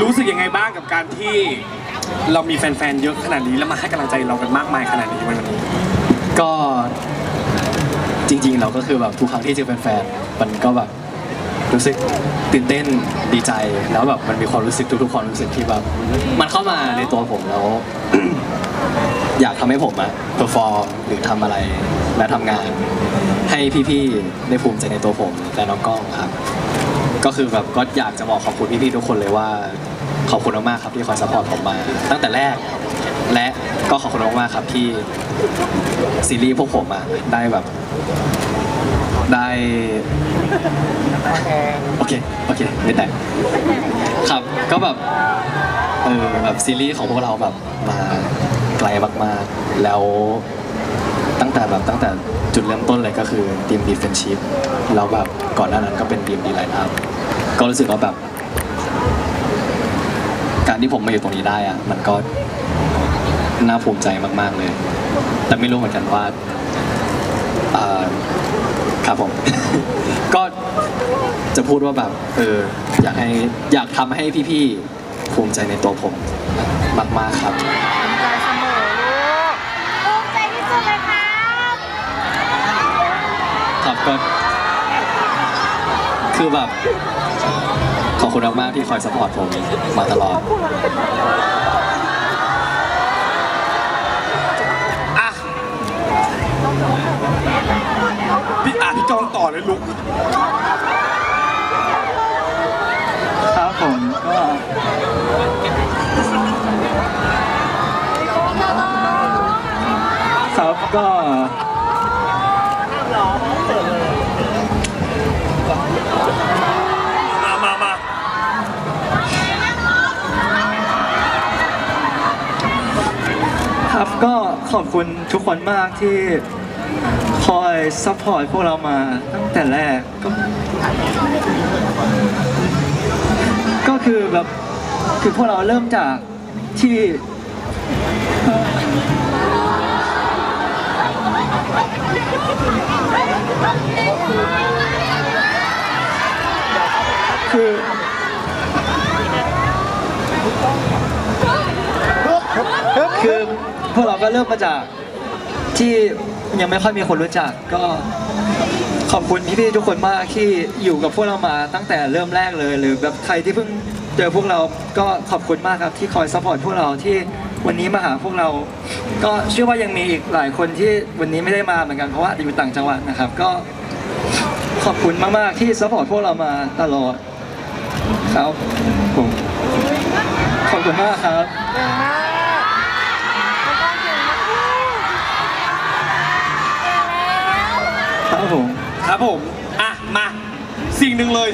รู้สึกยังไงบ้างกับการที่เรามีแฟนๆ เยอะขนาดนี้แล้วมาให้กำลังใจเรากันมากมายขนาดนี้ในวันนี้ ก็จริงๆ เราก็คือแบบทุกครั้งที่เจอแฟนๆ มันก็แบบรู้สึกตื่นเต้นดีใจแล้วแบบมันมีความรู้สึกทุกๆความรู้สึกที่แบบมันเข้ามาในตัวผมแล้ว อยากทำให้ผมอะเพอร์ฟอร์มหรือทำอะไรและทำงาน ให้พี่ๆ ได้ภูมิใจในตัวผมและน้องกล้องครับ ก็คือแบบก็อยากจะบอกขอบคุณพี่ๆทุกคนเลยว่าขอบคุณมากๆครับที่คอยซัพพอร์ตผมมา ตั้งแต่แรก และก็ขอบคุณมากๆครับที่ซีรีส์พวกผมอะได้แบบได้โอเคโอเคไม่แต่ครับก็แบบเออแบบซีรีส์ของพวกเราแบบมาไกลมากๆแล้วตั้งแต่แบบตั้งแต่จุดเริ่มต้นเลยก็คือทีมดีเฟนชิพแล้วแบบก่อนหน้านั้นก็เป็นทีมดีไลน์อัพ ก็รู้สึกว่าแบบ การที่ผมมาอยู่ตรงนี้ได้อะมันก็น่าภูมิใจมาก ๆเลย แต่ไม่รู้เหมือนกันว่าอ่าครับผม ก็จะพูดว่าแบบ เออ อยากให้อยากทำให้พี่ๆภูมิใจในตัวผมมาก ๆ ครับ ใจเสมอลูกภูมิใจที่สุดเลยครับครับก็คือแบบขอบ คุณมากๆที่คอยสปอร์ตผมมาตลอด อะพี่อะพี่กองต่อเลยลุก ครับผมก็ครับก็ มามามา ครับก็ ขอบคุณทุกคนมากที่คอยซัพพอร์ตพวกเรามาตั้งแต่แรกก็ก็คือแบบคือพวกเราเริ่มจากที่คือคือ พวกเราก็เริ่มมาจากที่ยังไม่ค่อยมีคนรู้จักก็ขอบคุณพี่ๆทุกคนมากที่อยู่กับพวกเรามาตั้งแต่เริ่มแรกเลย หรือแบบใครที่เพิ่งเจอพวกเราก็ขอบคุณมากครับที่คอยซัพพอร์ตพวกเราที่วันนี้มาหาพวกเรา ก็เชื่อว่ายังมีอีกหลายคนที่วันนี้ไม่ได้มาเหมือนกันเพราะว่าอยู่ต่างจังหวัดนะครับ ก็ขอบคุณมากๆที่ซัพพอร์ตพวกเรามาตลอดครับผมขอบคุณมากครับ ครับผม ครับผม อะ มา สิ่งหนึ่งเลย